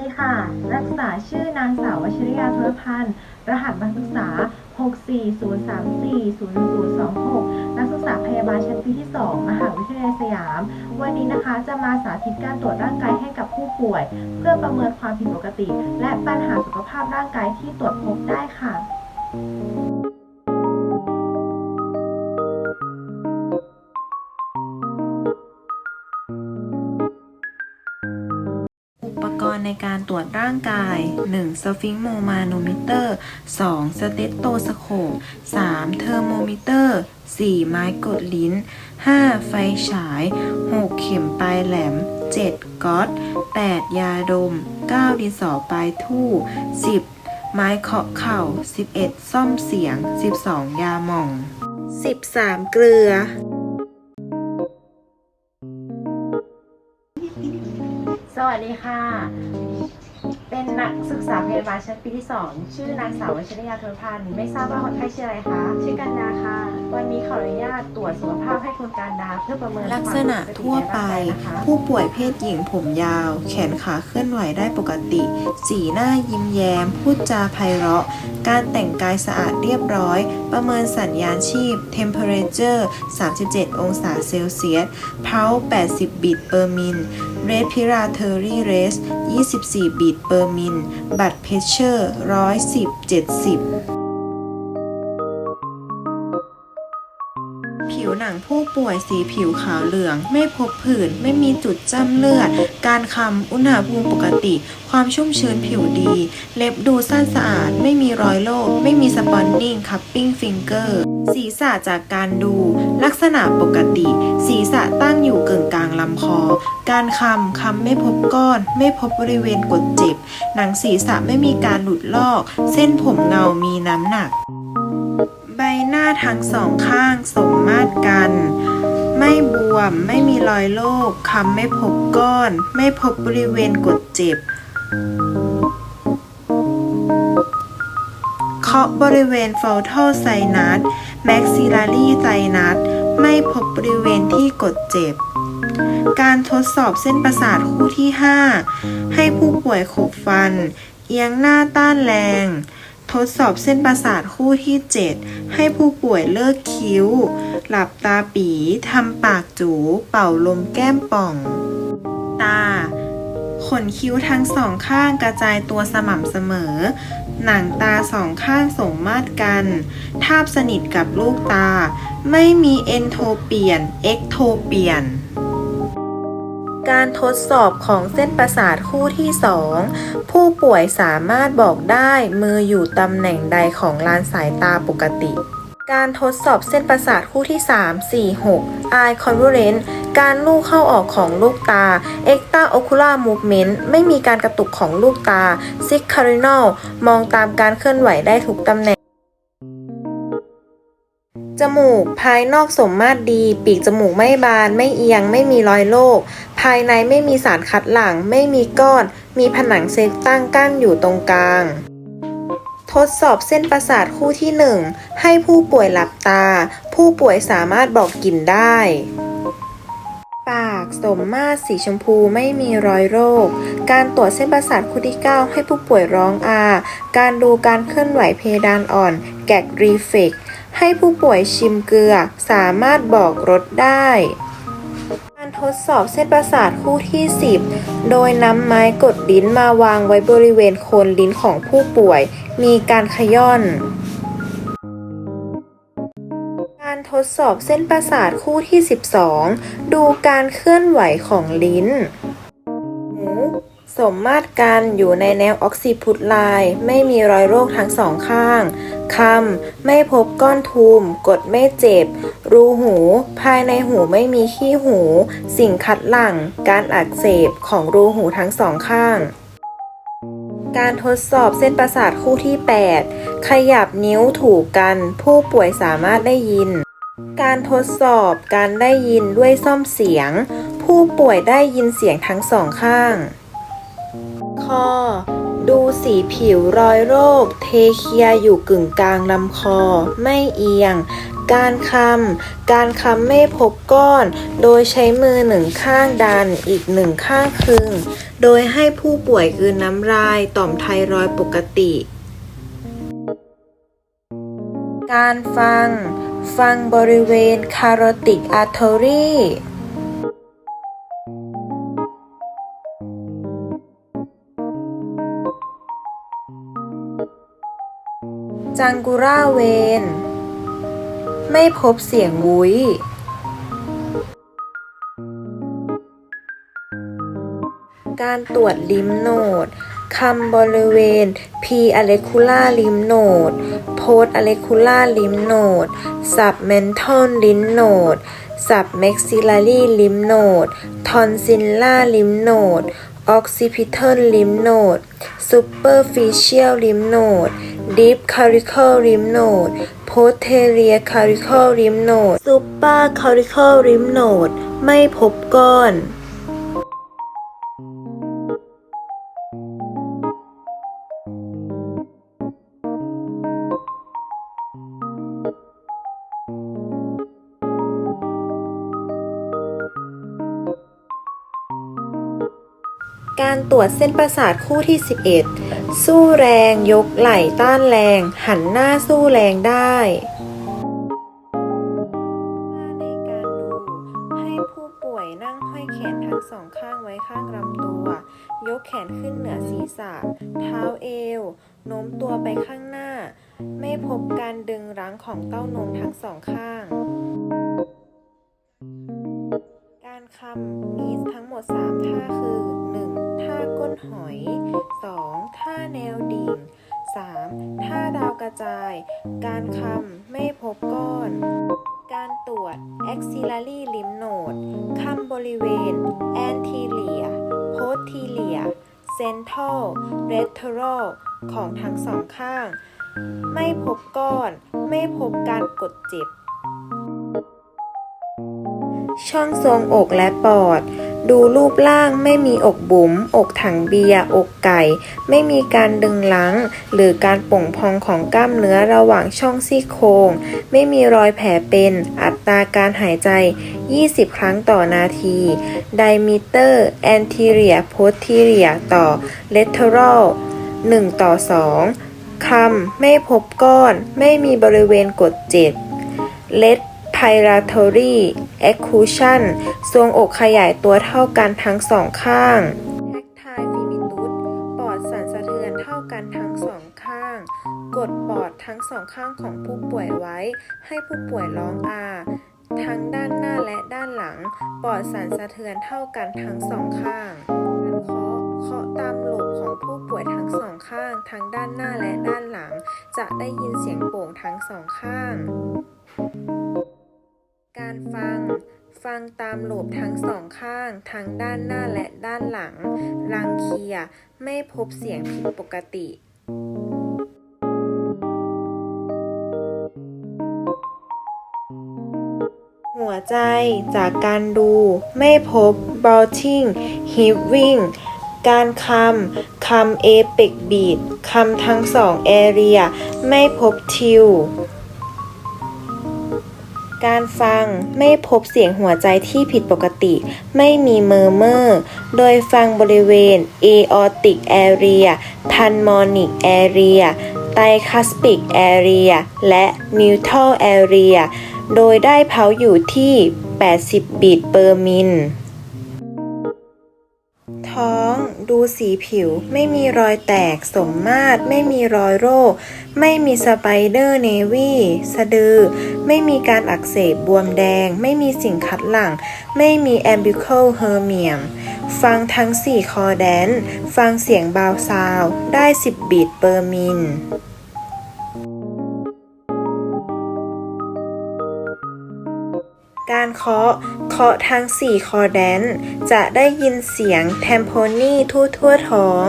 ดีค่ะ นักศึกษาชื่อนางสาววชิรยาธุรพันธ์ รหัสนักศึกษา 640340026 นักศึกษาพยาบาลชั้นปีที่ 2 มหาวิทยาลัยสยาม วันนี้นะคะจะมาสาธิตการตรวจร่างกายให้กับผู้ป่วย เพื่อประเมินความผิดปกติ และปัญหาสุขภาพร่างกายที่ตรวจพบได้ค่ะ ในการตรวจร่างกาย 1. สฟิงโมมาโนมิเตอร์ 2. สเตตโตสโคป 3. เทอร์โมมิเตอร์ 4. ไม้กดลิ้น 5. ไฟฉาย 6. เข็มปลายแหลม 7. ก๊อต 8. ยาดม 9. ดินสอปลายทู่ 10. ไม้เคาะเข่า 11. ซ่อมเสียง 12. ยาหม่อง 13. เกลือสวัสดีค่ะ เป็นนักศึกษาพยาบาลชั้นปีที่ 2 ชื่อนางสาววชิรยาธุรพันธ์ไม่ทราบว่าคนไข้ชื่ออะไรคะ ชื่อกันดาค่ะ วันนี้ขออนุญาตตรวจสุขภาพให้คุณการดาเพื่อประเมินลักษณะทั่วไปความผิดปกติในร่างกายนะคะผู้ป่วยเพศหญิงผมยาว แขนขาเคลื่อนไหวได้ปกติ สีหน้ายิ้มแย้ม พูดจาไพเราะ การแต่งกายสะอาดเรียบร้อย ประเมินสัญญาณชีพ temperature 37 องศาเซลเซียส pulse 80 beat per min respiratory rate 24 beat per min blood pressure 110 70ผิวหนังผู้ป่วยสีผิวขาวเหลือง ไม่พบผื่น ไม่มีจุดจ้ำเลือด การคำอุณหภูมิปกติ ความชุ่มชื้นผิวดี เล็บดูสั้นสะอาด ไม่มีรอยโรคไม่มีสปอนนิ่งคัพปิ้งฟิงเกอร์ ศีรษะจากการดู ลักษณะปกติ ศีรษะตั้งอยู่กึ่งกลางลำคอ การคำคำไม่พบก้อน ไม่พบบริเวณกดเจ็บ หนังศีรษะไม่มีการหลุดลอก เส้นผมเงามีน้ำหนัก ใบหน้าทั้งสองข้างสมมาตรกัน ไม่บวม ไม่มีรอยโรคคำไม่พบก้อน ไม่พบบริเวณกดเจ็บเคาะบริเวณฟอลทัลไซนัส แม็กซิลารีไซนัสไม่พบบริเวณที่กดเจ็บ การทดสอบเส้นประสาทคู่ที่ 5 ให้ผู้ป่วยขบฟัน เอียงหน้าต้านแรง ทดสอบเส้นประสาทคู่ที่ 7 ให้ผู้ป่วยเลิกคิ้ว หลับตาปีทำปากจูเป่าลมแก้มป่อง ตา ขนคิ้วทั้งสองข้างกระจายตัวสม่ำเสมอ หนังตาสองข้างสมมาตรกัน ทาบสนิทกับลูกตา ไม่มีเอนโทเปียน เอ็กโทเปียน การทดสอบของเส้นประสาทคู่ที่ 2 ผู้ป่วยสามารถบอกได้มืออยู่ตำแหน่งใดของลานสายตาปกติ การทดสอบเส้นประสาทคู่ที่ 3 4 6 eye convergence การลูกเข้าออกของลูกตา extra ocular movement ไม่มีการกระตุกของลูกตา six cardinal มองตามการเคลื่อนไหวได้ทุกตำแหน่ง จมูก ภายนอกสมมาตรดี ปีกจมูกไม่บาน ไม่เอียง ไม่มีรอยโรค ภายในไม่มีสารคัดหลั่ง ไม่มีก้อน มีผนังเซลล์ตั้งกั้นอยู่ตรงกลาง ทดสอบเส้นประสาทคู่ที่ 1 ให้ผู้ป่วยหลับตา ผู้ป่วยสามารถบอกกลิ่นได้ ปากสมมาตรสีชมพูไม่มีรอยโรค การตรวจเส้นประสาทคู่ที่ 9 ให้ผู้ป่วยร้องอา การดูการเคลื่อนไหวเพดานอ่อน แกกรีเฟกให้ผู้ป่วยชิมเกลือ สามารถบอกรสได้ ดสอบเส้นประสาทคู่ที่ 10 โดยนำไม้กดลิ้นมาวางไว้บริเวณโคนลิ้นของผู้ป่วย มีการขย่อน การทดสอบเส้นประสาทคู่ที่ 12 ดูการเคลื่อนไหวของลิ้น สมมาตรกันอยู่ในแนวออกซิพุตไลน์ไม่มีรอยโรคทั้งสองข้าง คำ ไม่พบก้อนทูมกดไม่เจ็บ รูหู ภายในหูไม่มีขี้หู สิ่งคัดหลั่ง การอักเสบของรูหูทั้งสองข้าง การทดสอบเส้นประสาทคู่ที่ 8 ขยับนิ้วถูกกัน ผู้ป่วยสามารถได้ยิน การทดสอบการได้ยินด้วยซ่อมเสียง ผู้ป่วยได้ยินเสียงทั้งสองข้าง คอ ดูสีผิวรอยโรค เทเคียอยู่กึ่งกลางลำคอ ไม่เอียง การคำ การคำไม่พบก้อน โดยใช้มือหนึ่งข้างดันอีกหนึ่งข้างคึง โดยให้ผู้ป่วยกลืนน้ำลายต่อมไทรอยปกติ การฟัง ฟังบริเวณคา r o ติกอาร์ t อรี จังกุราเวน ไม่พบเสียงวุ้ย การตรวจลิมโนดคำบริเวณ P a l e c u l a r lymph node Post a l e c u l a r lymph node Submental lymph node Submaxillary lymph node tonsilla lymph node Occipital lymph node Superficial lymph node Deep carical Rim node Posterior carical Rim node Super carical Rim node ไม่พบก้อน ตรวจเส้นประสาทคู่ที่ 11 สู้แรงยกไหล่ต้านแรง หันหน้าสู้แรงได้ในการดูให้ผู้ป่วยนั่งห้อยแขนทั้งสองข้างไว้ข้างลำตัว ยกแขนขึ้นเหนือศีรษะ เท้าเอว โน้มตัวไปข้างหน้า ไม่พบการดึงรั้งของเต้านมทั้งสองข้างการคำมีทั้งหมด 3 ท่าคือ 1. ก้นหอย 2. ท่าแนวดิ่ง 3. ท่าดาวกระจาย การคำไม่พบก้อน การตรวจ axillary lymph node คำบริเวณ anterior posterior central lateral ของทั้งสองข้าง ไม่พบก้อน ไม่พบการกดเจ็บ ช่องทรวงอกและปอด ดูรูปร่างไม่มีอกบุ๋ม อกถังเบียร์ อกไก่ ไม่มีการดึงลัง หรือการป่งพองของกล้ามเนื้อระหว่างช่องซี่โครงไม่มีรอยแผลเป็น อัตราการหายใจ 20 ครั้งต่อนาที ไดมิเตอร์ anterior posterior ต่อ lateral 1ต่อ 2คำไม่พบก้อน ไม่มีบริเวณกดเจ็บ Let Pyratory Exclusion ทรวงอกขยายตัวเท่ากันทั้งสองข้าง Tactile Fimitus ปอดสั่นสะเทือนเท่ากันทั้งสองข้าง กดปอดทั้งสองข้างของผู้ป่วยไว้ ให้ผู้ป่วยร้องอาทั้งด้านหน้าและด้านหลัง ปอดสั่นสะเทือนเท่ากันทั้งสองข้างการเคาะเคาะตามหลกของผู้ป่วยทั้งสองข้าง ทั้งด้านหน้าและด้านหลัง จะได้ยินเสียงโป่งทั้งสองข้าง ฟังตามโหลบทั้งสองข้าง ทั้งด้านหน้าและด้านหลัง รังเคีย ไม่พบเสียงผิดปกติหัวใจจากการดูไม่พบ b o u t i n g heaving การคำคำ apex beat คำทั้งสอง area ไม่พบทิว การฟังไม่พบเสียงหัวใจที่ผิดปกติ ไม่มีเมอร์เมอร์ โดยฟังบริเวณ aortic area pulmonic area tricuspid area และ mitral area โดยได้เผาอยู่ที่ 80 บีตเปอร์มิล ท้องดูสีผิว ไม่มีรอยแตกสมมาตร ไม่มีรอยโรค ไม่มีสไปเดอร์เนวี่สะดือ ไม่มีการอักเสบบวมแดง ไม่มีสิ่งคัดหลั่ง ไม่มีแอมบิค l ลเฮอร์เมียมฟังทั้ง 4 คอแดน ฟังเสียงบาวซาว ได้ 10 บีทเปอร์มิล การเคาะ เคาะทั้ง 4 คอแดน จะได้ยินเสียงแทมโพนีทั่วทั่วท้อง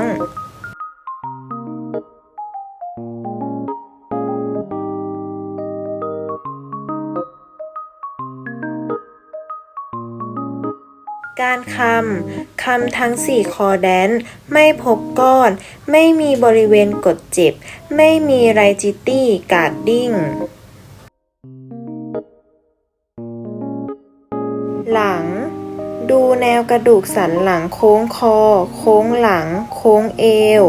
การคำ คำทั้ง 4 คอแดน ไม่พบก้อน ไม่มีบริเวณกดเจ็บ ไม่มีไรจิตี้ การ์ดดิ้งัง ดูแนวกระดูกสันหลังโค้งคอ โค้งหลัง โค้งเอว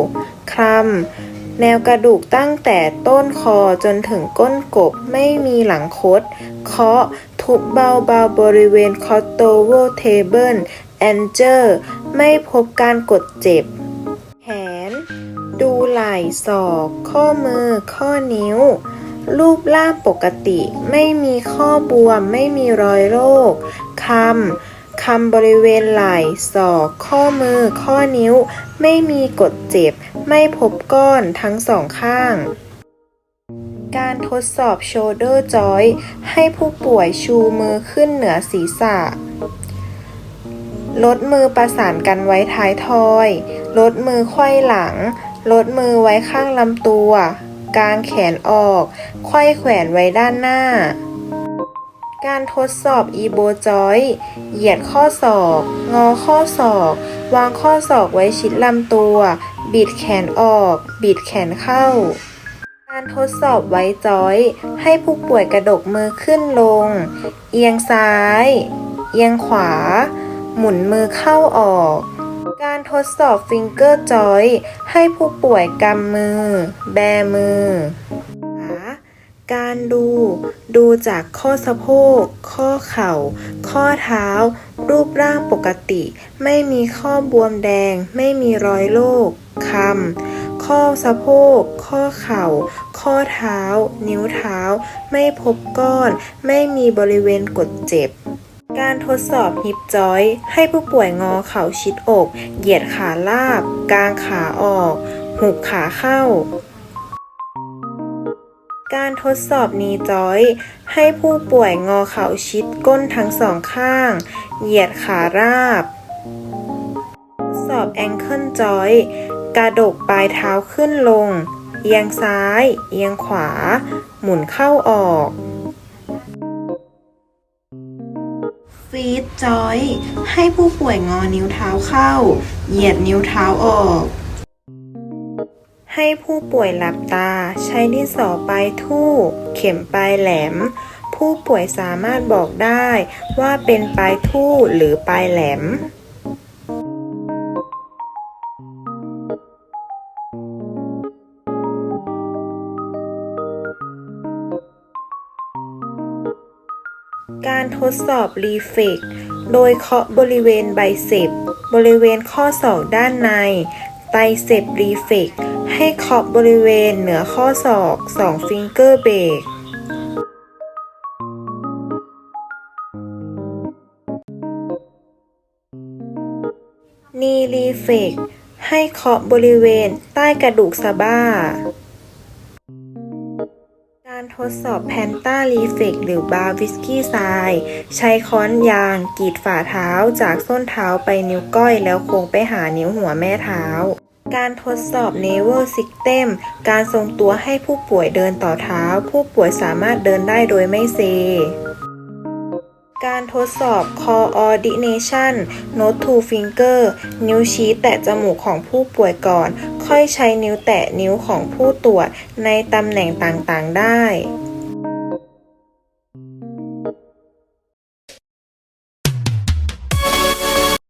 คลำ แนวกระดูกตั้งแต่ต้นคอจนถึงก้นกบไม่มีหลังคด เคาะ ทุบเบาๆบริเวณคอโตเวลเทเบิลแอนเจอร์ ไม่พบการกดเจ็บ แขน ดูไหล่ศอก ข้อมือ ข้อนิ้วรูปร่างปกติไม่มีข้อบวมไม่มีรอยโรคำคำบริเวณไหล่ศอกข้อมือ ข้อนิ้ว ไม่มีกดเจ็บ ไม่พบก้อนทั้งสองข้าง การทดสอบ shoulder joint ให้ผู้ป่วยชูมือขึ้นเหนือศีรษะลดมือประสานกันไว้ท้ายทอย ลดมือไขว้หลัง ลดมือไว้ข้างลำตัว กางแขนออกไขว้แขวนไว้ด้านหน้า การทดสอบอีโบจอยเหยียดข้อศอก งอข้อศอก วางข้อศอกไว้ชิดลำตัว บิดแขนออก บิดแขนเข้า การทดสอบไว้จอย ให้ผู้ป่วยกระดกมือขึ้นลง เอียงซ้าย เอียงขวา หมุนมือเข้าออก การทดสอบฟิงเกอร์จอย ให้ผู้ป่วยกำมือ แบมือ การดู ดูจากข้อสะโพก ข้อเข่า ข้อเท้า รูปร่างปกติ ไม่มีข้อบวมแดง ไม่มีรอยโรคคำข้อสะโพก ข้อเข่า ข้อเท้า นิ้วเท้า ไม่พบก้อน ไม่มีบริเวณกดเจ็บ การทดสอบฮิปจอย ให้ผู้ป่วยงอเข่าชิดอก เหยียดขาลาบ กางขาออก หุบขาเข้า การทดสอบนีจอย ให้ผู้ป่วยงอเข่าชิดก้นทั้งสองข้าง เหยียดขาราบ ทดสอบแองเคิลจอย กระดกปลายเท้าขึ้นลง เอียงซ้าย เอียงขวา หมุนเข้าออกฟีดจอย ให้ผู้ป่วยงอนิ้วเท้าเข้า เหยียดนิ้วเท้าออก ให้ผู้ป่วยหลับตา ใช้ดินสอปลายทู่ เข็มปลายแหลม ผู้ป่วยสามารถบอกได้ว่าเป็นปลายทู่หรือปลายแหลมการทดสอบรีเฟกโดยเคาะบริเวณไบเซปบริเวณข้อศอกด้านในไบเซปรีเฟก ให้เคาะบริเวณเหนือข้อศอก2ฟิงเกอร์เบรกนีรีเฟกให้เคาะบริเวณใต้กระดูกสะบ้า การทดสอบแพนต้ารีเฟกหรือบาวิสกี้ไซใช้ค้อนยางกรีดฝ่าเท้าจากส้นเท้าไปนิ้วก้อยแล้วโค้งไปหานิ้วหัวแม่เท้า การทดสอบ n e v e r System การทรงตัวให้ผู้ป่วยเดินต่อเท้า ผู้ป่วยสามารถเดินได้โดยไม่เซ การทดสอบ Coordination Note to Finger นิ้วชี้แตะจมูกของผู้ป่วยก่อน ค่อยใช้นิ้วแตะนิ้วของผู้ตรวจในตำแหน่งต่างๆ ได้